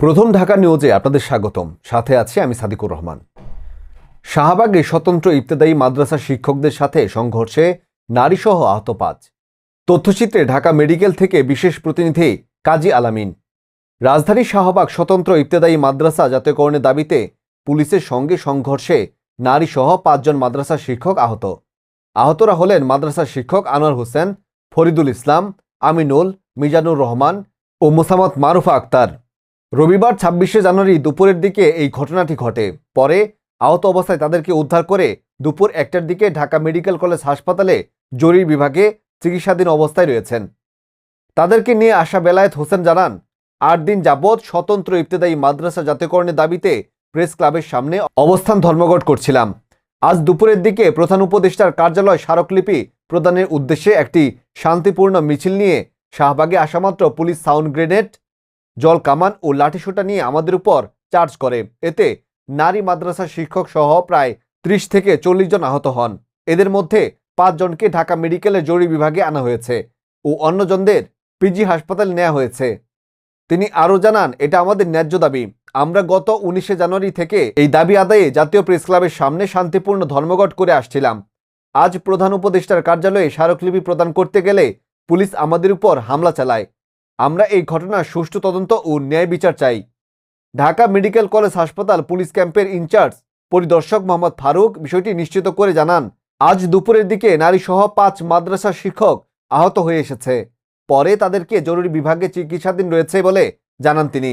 প্রথম ঢাকা নিউজে আপনাদের স্বাগতম। সাথে আছি আমি সাদিকুর রহমান। শাহবাগে স্বতন্ত্র ইবতেদায়ী মাদ্রাসা শিক্ষকদের সাথে সংঘর্ষে নারীসহ আহত পাঁচ। তথ্যচিত্রে ঢাকা মেডিকেল থেকে বিশেষ প্রতিনিধি কাজী আলামিন। রাজধানীর শাহবাগ স্বতন্ত্র ইবতেদায়ী মাদ্রাসা জাতীয়করণের দাবিতে পুলিশের সঙ্গে সংঘর্ষে নারীসহ পাঁচজন মাদ্রাসা শিক্ষক আহত। আহতরা হলেন মাদ্রাসা শিক্ষক আনোয়ার হোসেন, ফরিদুল ইসলাম, আমিনুল, মিজানুর রহমান ও মোসামত মারুফা আক্তার। রবিবার ছাব্বিশে জানুয়ারি দুপুরের দিকে এই ঘটনাটি ঘটে। পরে আহত অবস্থায় তাদেরকে উদ্ধার করে দুপুর একটার দিকে ঢাকা মেডিকেল কলেজ হাসপাতালে জরুরি বিভাগে চিকিৎসাধীন অবস্থায় রয়েছেন। তাদেরকে নিয়ে আসা বেলায়েত হোসেন জানান, আট দিন যাবৎ স্বতন্ত্র ইবতেদায়ী মাদ্রাসা জাতীয়করণের দাবিতে প্রেস ক্লাবের সামনে অবস্থান ধর্মঘট করছিলাম। আজ দুপুরের দিকে প্রধান উপদেষ্টার কার্যালয় স্মারকলিপি প্রদানের উদ্দেশ্যে একটি শান্তিপূর্ণ মিছিল নিয়ে শাহবাগে আসামাত্র পুলিশ সাউন্ড গ্রেনেড জল কামান ও লাঠিসোঁটা নিয়ে আমাদের উপর চার্জ করে। এতে নারী মাদ্রাসা শিক্ষক সহ প্রায় ত্রিশ থেকে চল্লিশ জন আহত হন। এদের মধ্যে পাঁচজনকে ঢাকা মেডিকেলের জরুরি বিভাগে আনা হয়েছে ও অন্যজনদের পিজি হাসপাতালে নেওয়া হয়েছে। তিনি আরও জানান, এটা আমাদের ন্যায্য দাবি। আমরা গত উনিশে জানুয়ারি থেকে এই দাবি আদায়ে জাতীয় প্রেস ক্লাবের সামনে শান্তিপূর্ণ ধর্মঘট করে আসছিলাম। আজ প্রধান উপদেষ্টার কার্যালয়ে স্মারকলিপি প্রদান করতে গেলে পুলিশ আমাদের উপর হামলা চালায়। আমরা এই ঘটনার সুষ্ঠু তদন্ত ও ন্যায় বিচার চাই। ঢাকা মেডিকেল কলেজ হাসপাতাল পুলিশ ক্যাম্পের ইনচার্জ পরিদর্শক মোহাম্মদ ফারুক বিষয়টি নিশ্চিত করে জানান, আজ দুপুরের দিকে নারী সহ পাঁচ মাদ্রাসা শিক্ষক আহত হয়ে এসেছে। পরে তাদেরকে জরুরি বিভাগে চিকিৎসাধীন রয়েছে বলে জানান তিনি।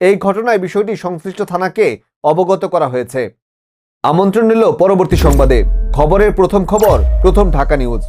এই ঘটনায় বিষয়টি সংশ্লিষ্ট থানাকে অবগত করা হয়েছে। আমন্ত্রণ নিল পরবর্তী সংবাদে। খবরের প্রথম খবর, প্রথম ঢাকা নিউজ।